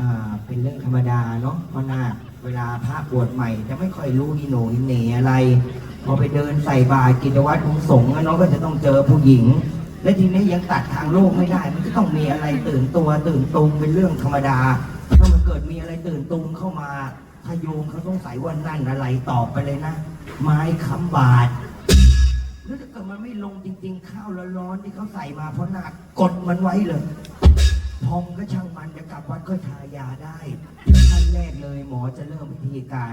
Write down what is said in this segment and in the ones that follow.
อ่าเป็นเรื่องธรรมดาเนาะพ่อนาคเวลาพระบวชใหม่ จะไม่ค่อยรู้นิโนนินเหนอะไร พอไปเดินใส่บาตรกิจวัตรของสงฆ์อะเนาะก็จะต้องเจอผู้หญิง และทีนี้ยังตัดทางโลกไม่ได้ มันก็ต้องมีอะไรตื่นตัวตื่นตุงเป็นเรื่องธรรมดา ถ้ามันเกิดมีอะไรตื่นตุงเข้ามาพะโยมเขาต้องใส่วันนั่นอะไรตอบไปเลยนะ ไม้ค้ำบาตร มันไม่ลงจริง ๆ ข้าวร้อนๆที่เขาใส่มาเพราะหนักกดมันไว้เลย พองก็ช่างมันจะกลับวัดก็ทายาได้ขั้นแรกเลย หมอจะเริ่มพิธีการ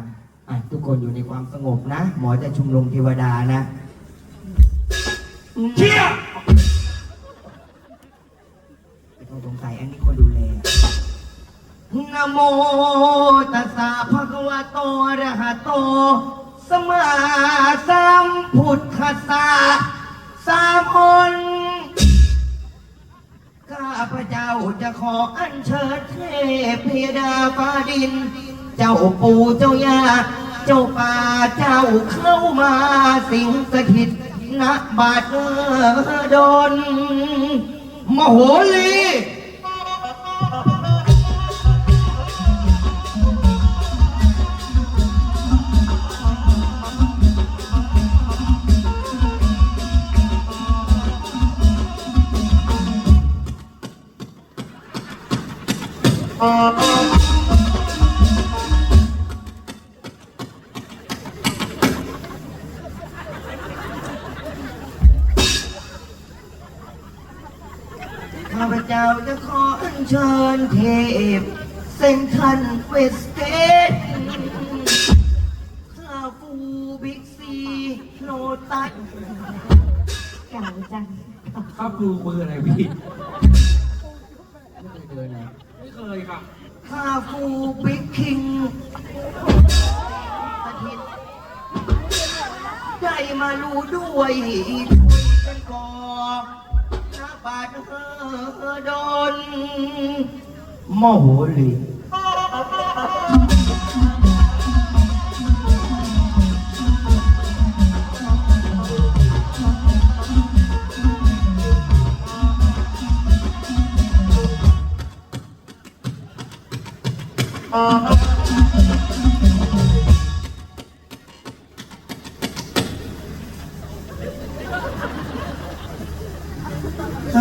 อะทุกคนอยู่ในความสงบนะ หมอจะชุมนุมเทวดานะเชี่ยไม่ต้องสงสัยอันนี้คนดูแลนะโมตัสสะภะคะวะโตอะระหะโตสมมาสัมพุทธัสสะ ขออัญเชิญเทพพดาฟ้าดิน เจ้าปู่เจ้าย่าเจ้าป่าเจ้าเข้ามาสิงสถิตณบาดเออดนมโหรี ข้าพเจ้าจะขออัญเชิญเทพเซนทรันเวสเกตข้าฟูบิ๊กซีโลตัสเก่าจังครับครูคืออะไรพี่ เคยครับข้าฟูบิ๊กคิงสถิตได้มารู้ด้วยช่วยกันก่อหน้าบาดเฮอดนมโหรี ข้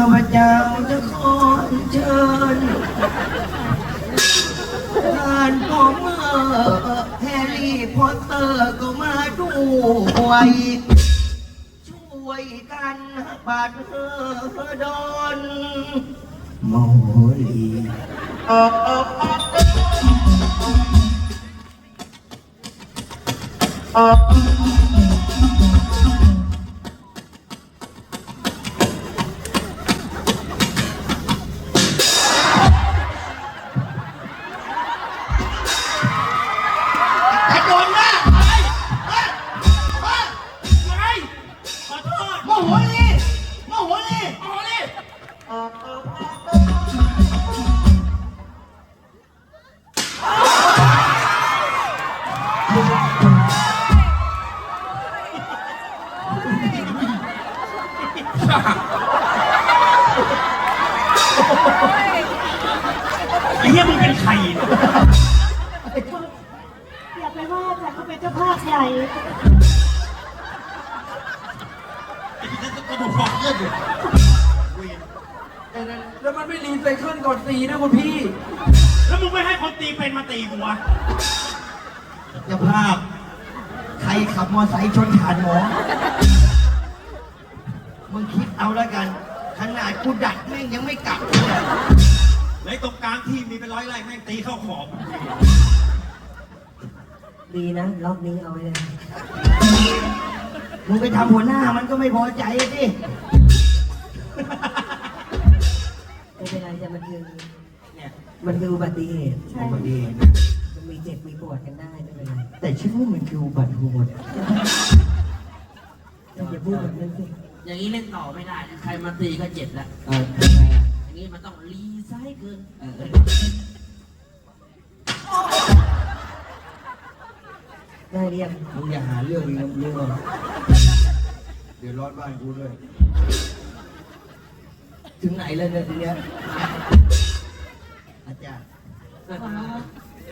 าพเจ้าจะขอเชิญท่านพ่อเมื่อแฮร์รี่พอตเตอร์ก็มาด้วย ช่วยกันบาดเฮอดนโมโหลี จ ใหญ่ กระดูกคอเลือดอยู่แล้วมันไม่รีไซเคิลก่อนตีนะคุณพี่ แล้วมึงไม่ให้คนตีเป็นมาตีกูวะเจ้าภาพใครขับมอไซค์ชนฐานหมอ มึงคิดเอาแล้วกัน ขนาดกูดัดแม่งยังไม่กลับเลยในตรงกลางที่มีเป็นร้อยไร่แม่งตีเข้าขอบ ดีนะรอบนี้เอาไว้เลยมึงไปทำหัวหน้ามันก็ไม่พอใจอะสิไม่เป็นไรจะมันคือเนี่ยมันคืออุบัติเหตุใช่พอดี มันมีเจ็บมีปวดกันได้ไม่เป็นไรแต่ชื่อว่ามันคืออุบัติเหตุแต่อย่าพูดแบบนั้นสิอย่างนี้เล่นต่อไม่ได้นะใครมาตีก็เจ็บแล้วเออทำไงอะอย่างนี้มันต้องรีไซเคิล ได้เรียงมึงอย่าหาเรื่องอีกนะเรื่องเดี๋ยวร้อนบ้านกูด้วย ถึงไหนแล้วเนี่ยทีเนี้ยอาจารย์ขอ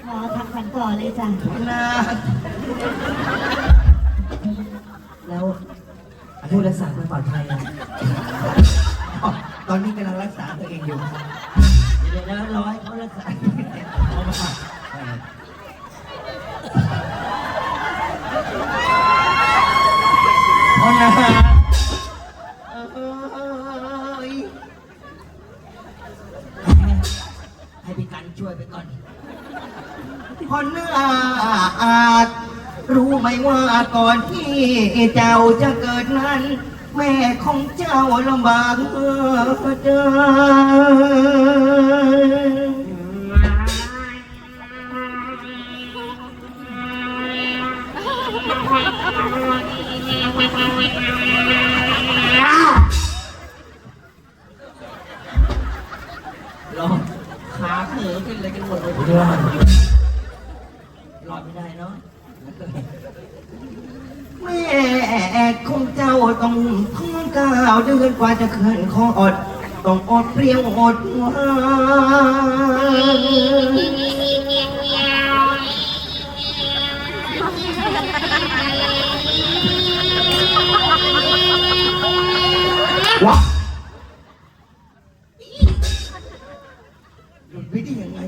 หมอทำขวัญต่อเลยจ้ะนะแล้วผู้รักษาความปลอดภัยอะอ๋อตอนนี้กำลังรักษาตัวเองอยู่ครับเดี๋ยวนะรอให้เขารักษาเอามา เออพอนะเอ้ยให้พี่กันช่วยไปก่อนพอเนื้ออาจรู้ไหมว่าก่อนที่เจ้าจะเกิดนั้น แม่ของเจ้าลำบากเมื่อ ก้าวเดือนกว่าจะขึ้นคออด ต้องอดเปรี้ยวอดหวานว้าหยุดไม่ได้ยังไง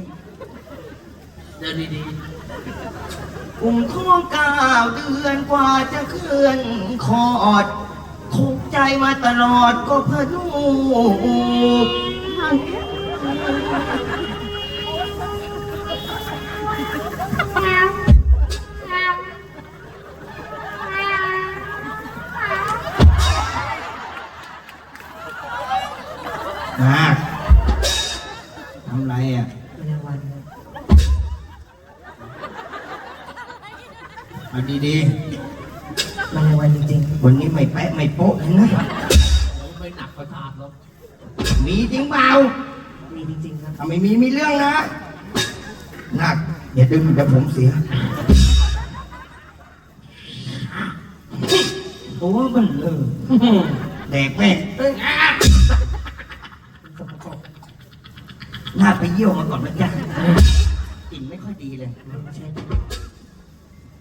เดินดีอุ้มท้องก้าวเดือนกว่าจะเคลื่อนคออด ทุกข์ใจมาตลอดก็เพื่อลูกมาทำไรอะมลงวันนะเอาดีแมลง วันจริงๆวันนี้ไม่แปะไม่โป๊ะเลยนะๆผมไปหนักประทาดแล้วมีจริงเปล่าๆมีจริงๆครับ ถ้าไม่มีมีเรื่องนะ หนักอย่าดึงเดี๋ยวผมเสียตัวมันเออแดกแม่งเอ้ยอะสกปรกหน้าไปเยี่ยวมาก่อนนะจ๊ะกลิ่นไม่ค่อยดีเลยไม่ใช่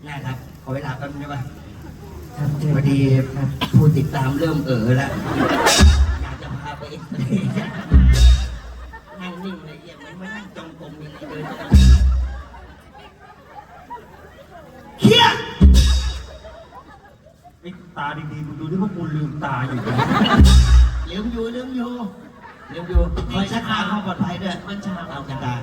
น่าครับ ขอเวลาแป๊บนึงได้ปะทำเจอ พอดีผู้ติดตามเริ่มเอ๋อแล้ว อยากจะพาไปเอ็กซเรย์นั่งนิ่งเลยเยี่ยมมันไม่นั่งจงกรมยังไงเลยเครียดไอ้ตาดีๆมึงดูที่พวกกูลืมตาอยู่นะลืมอยู่ลืมอยู่ลืมอยู่คอยชักตาความปลอดภัยด้วยมันชาเอากันตา